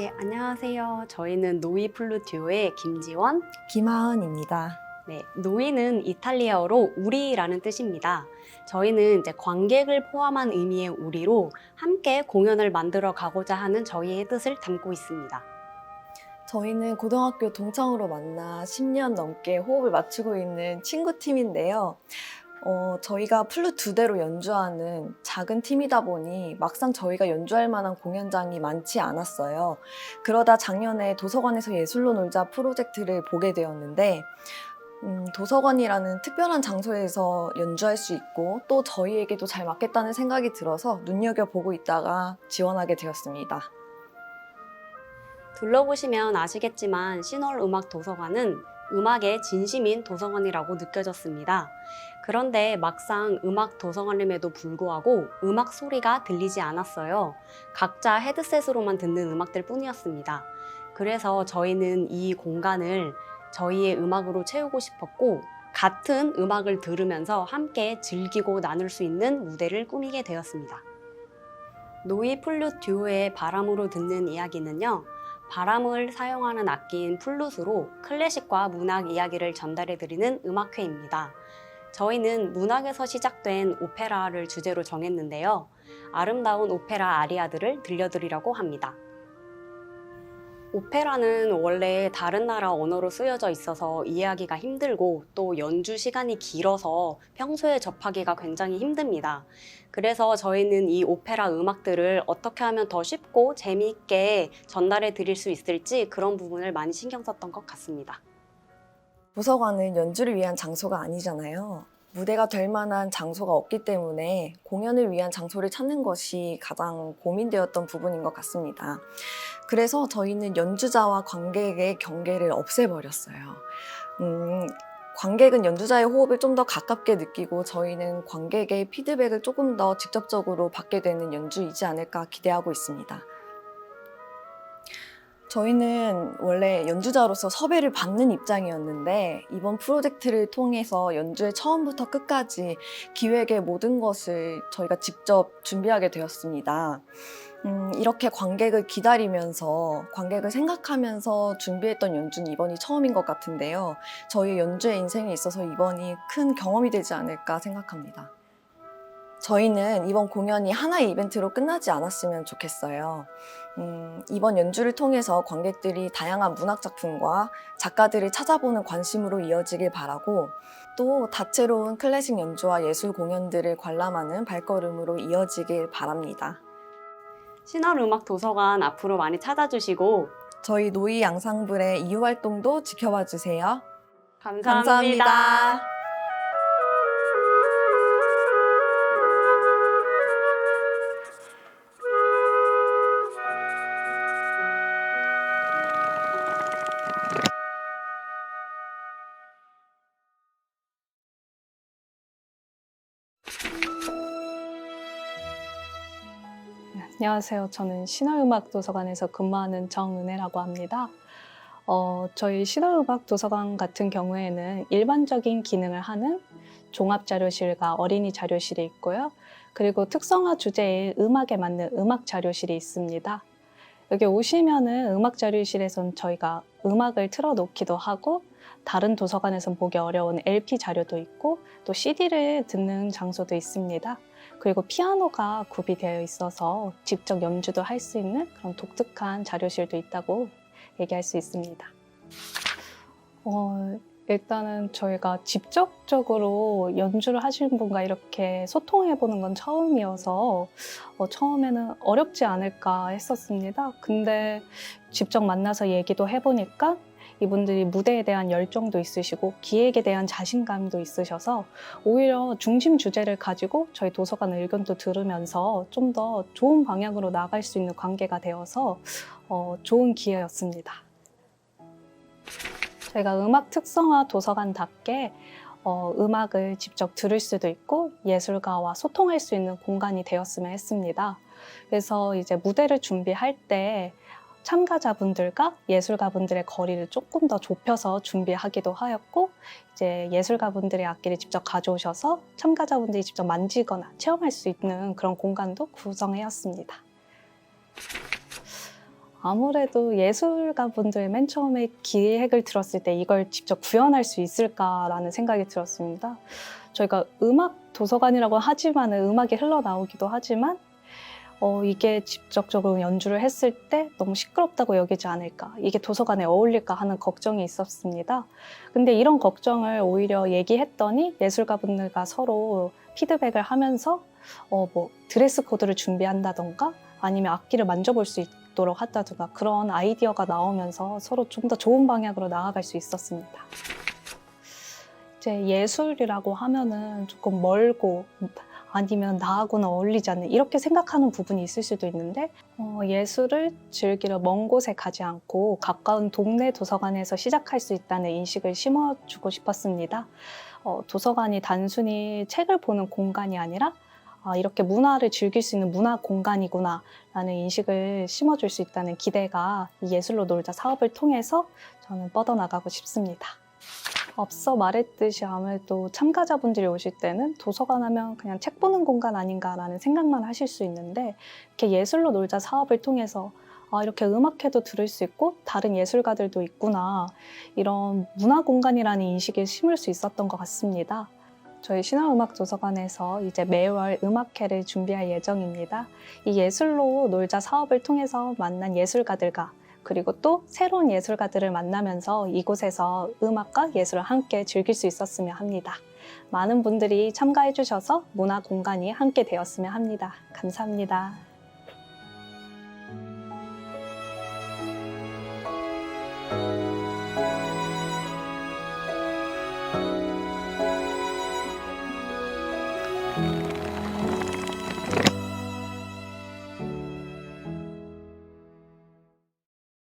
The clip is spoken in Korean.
네, 안녕하세요. 저희는 노이 플루 듀오의 김지원. 김하은입니다. 네, 노이는 이탈리아어로 우리라는 뜻입니다. 저희는 이제 관객을 포함한 의미의 우리로 함께 공연을 만들어 가고자 하는 저희의 뜻을 담고 있습니다. 저희는 고등학교 동창으로 만나 10년 넘게 호흡을 맞추고 있는 친구 팀인데요. 어, 저희가 플룻 두 대로 연주하는 작은 팀이다 보니 막상 저희가 연주할 만한 공연장이 많지 않았어요. 그러다 작년에 도서관에서 예술로 놀자 프로젝트를 보게 되었는데, 음, 도서관이라는 특별한 장소에서 연주할 수 있고 또 저희에게도 잘 맞겠다는 생각이 들어서 눈여겨보고 있다가 지원하게 되었습니다. 둘러보시면 아시겠지만 신월 음악 도서관은 음악의 진심인 도서관이라고 느껴졌습니다. 그런데 막상 음악 도서관임에도 불구하고 음악 소리가 들리지 않았어요. 각자 헤드셋으로만 듣는 음악들 뿐이었습니다. 그래서 저희는 이 공간을 저희의 음악으로 채우고 싶었고, 같은 음악을 들으면서 함께 즐기고 나눌 수 있는 무대를 꾸미게 되었습니다. 노이 플룻 듀오의 바람으로 듣는 이야기는요, 바람을 사용하는 악기인 플룻으로 클래식과 문학 이야기를 전달해 드리는 음악회입니다. 저희는 문학에서 시작된 오페라를 주제로 정했는데요. 아름다운 오페라 아리아들을 들려드리려고 합니다. 오페라는 원래 다른 나라 언어로 쓰여져 있어서 이해하기가 힘들고 또 연주 시간이 길어서 평소에 접하기가 굉장히 힘듭니다. 그래서 저희는 이 오페라 음악들을 어떻게 하면 더 쉽고 재미있게 전달해 드릴 수 있을지 그런 부분을 많이 신경 썼던 것 같습니다. 도서관은 연주를 위한 장소가 아니잖아요. 무대가 될 만한 장소가 없기 때문에 공연을 위한 장소를 찾는 것이 가장 고민되었던 부분인 것 같습니다. 그래서 저희는 연주자와 관객의 경계를 없애버렸어요. 음, 관객은 연주자의 호흡을 좀 더 가깝게 느끼고 저희는 관객의 피드백을 조금 더 직접적으로 받게 되는 연주이지 않을까 기대하고 있습니다. 저희는 원래 연주자로서 섭외를 받는 입장이었는데 이번 프로젝트를 통해서 연주의 처음부터 끝까지 기획의 모든 것을 저희가 직접 준비하게 되었습니다. 음, 이렇게 관객을 기다리면서 관객을 생각하면서 준비했던 연주는 이번이 처음인 것 같은데요. 저희 연주의 인생에 있어서 이번이 큰 경험이 되지 않을까 생각합니다. 저희는 이번 공연이 하나의 이벤트로 끝나지 않았으면 좋겠어요. 음, 이번 연주를 통해서 관객들이 다양한 문학 작품과 작가들을 찾아보는 관심으로 이어지길 바라고 또 다채로운 클래식 연주와 예술 공연들을 관람하는 발걸음으로 이어지길 바랍니다. 신월 음악 도서관 앞으로 많이 찾아주시고 저희 노이 양상불의 이후 활동도 지켜봐 주세요. 감사합니다. 감사합니다. 안녕하세요. 저는 신화음악도서관에서 근무하는 정은혜라고 합니다. 어, 저희 신화음악도서관 같은 경우에는 일반적인 기능을 하는 종합자료실과 어린이 자료실이 있고요. 그리고 특성화 주제의 음악에 맞는 음악 자료실이 있습니다. 여기 오시면은 음악 자료실에선 저희가 음악을 틀어놓기도 하고 다른 도서관에선 보기 어려운 LP 자료도 있고 또 CD를 듣는 장소도 있습니다. 그리고 피아노가 구비되어 있어서 직접 연주도 할 수 있는 그런 독특한 자료실도 있다고 얘기할 수 있습니다. 어, 일단은 저희가 직접적으로 연주를 하시는 분과 이렇게 소통해 보는 건 처음이어서 어, 처음에는 어렵지 않을까 했었습니다. 근데 직접 만나서 얘기도 해보니까 이분들이 무대에 대한 열정도 있으시고 기획에 대한 자신감도 있으셔서 오히려 중심 주제를 가지고 저희 도서관 의견도 들으면서 좀 더 좋은 방향으로 나갈 수 있는 관계가 되어서 어, 좋은 기회였습니다. 저희가 음악 특성화 도서관답게 어, 음악을 직접 들을 수도 있고 예술가와 소통할 수 있는 공간이 되었으면 했습니다. 그래서 이제 무대를 준비할 때 참가자분들과 예술가분들의 거리를 조금 더 좁혀서 준비하기도 하였고 이제 예술가분들의 악기를 직접 가져오셔서 참가자분들이 직접 만지거나 체험할 수 있는 그런 공간도 구성해왔습니다. 아무래도 예술가 분들 맨 처음에 기획을 들었을 때 이걸 직접 구현할 수 있을까라는 생각이 들었습니다. 저희가 음악 도서관이라고 하지만 음악이 흘러나오기도 하지만 어, 이게 직접적으로 연주를 했을 때 너무 시끄럽다고 여기지 않을까, 이게 도서관에 어울릴까 하는 걱정이 있었습니다. 근데 이런 걱정을 오히려 얘기했더니 예술가분들과 서로 피드백을 하면서 어, 뭐 드레스 코드를 준비한다던가 아니면 악기를 만져볼 수 있도록 한다든가 그런 아이디어가 나오면서 서로 좀 더 좋은 방향으로 나아갈 수 있었습니다. 이제 예술이라고 하면은 조금 멀고 아니면 나하고는 어울리지 않는 이렇게 생각하는 부분이 있을 수도 있는데 어, 예술을 즐기러 먼 곳에 가지 않고 가까운 동네 도서관에서 시작할 수 있다는 인식을 심어주고 싶었습니다. 어, 도서관이 단순히 책을 보는 공간이 아니라 아, 이렇게 문화를 즐길 수 있는 문화 공간이구나 라는 인식을 심어줄 수 있다는 기대가 이 예술로 놀자 사업을 통해서 저는 뻗어나가고 싶습니다. 앞서 말했듯이 아무래도 참가자분들이 오실 때는 도서관 하면 그냥 책 보는 공간 아닌가라는 생각만 하실 수 있는데 이렇게 예술로 놀자 사업을 통해서 아, 이렇게 음악회도 들을 수 있고 다른 예술가들도 있구나 이런 문화 공간이라는 인식을 심을 수 있었던 것 같습니다. 저희 신화음악도서관에서 이제 매월 음악회를 준비할 예정입니다. 이 예술로 놀자 사업을 통해서 만난 예술가들과 그리고 또 새로운 예술가들을 만나면서 이곳에서 음악과 예술을 함께 즐길 수 있었으면 합니다. 많은 분들이 참가해 주셔서 문화 공간이 함께 되었으면 합니다. 감사합니다.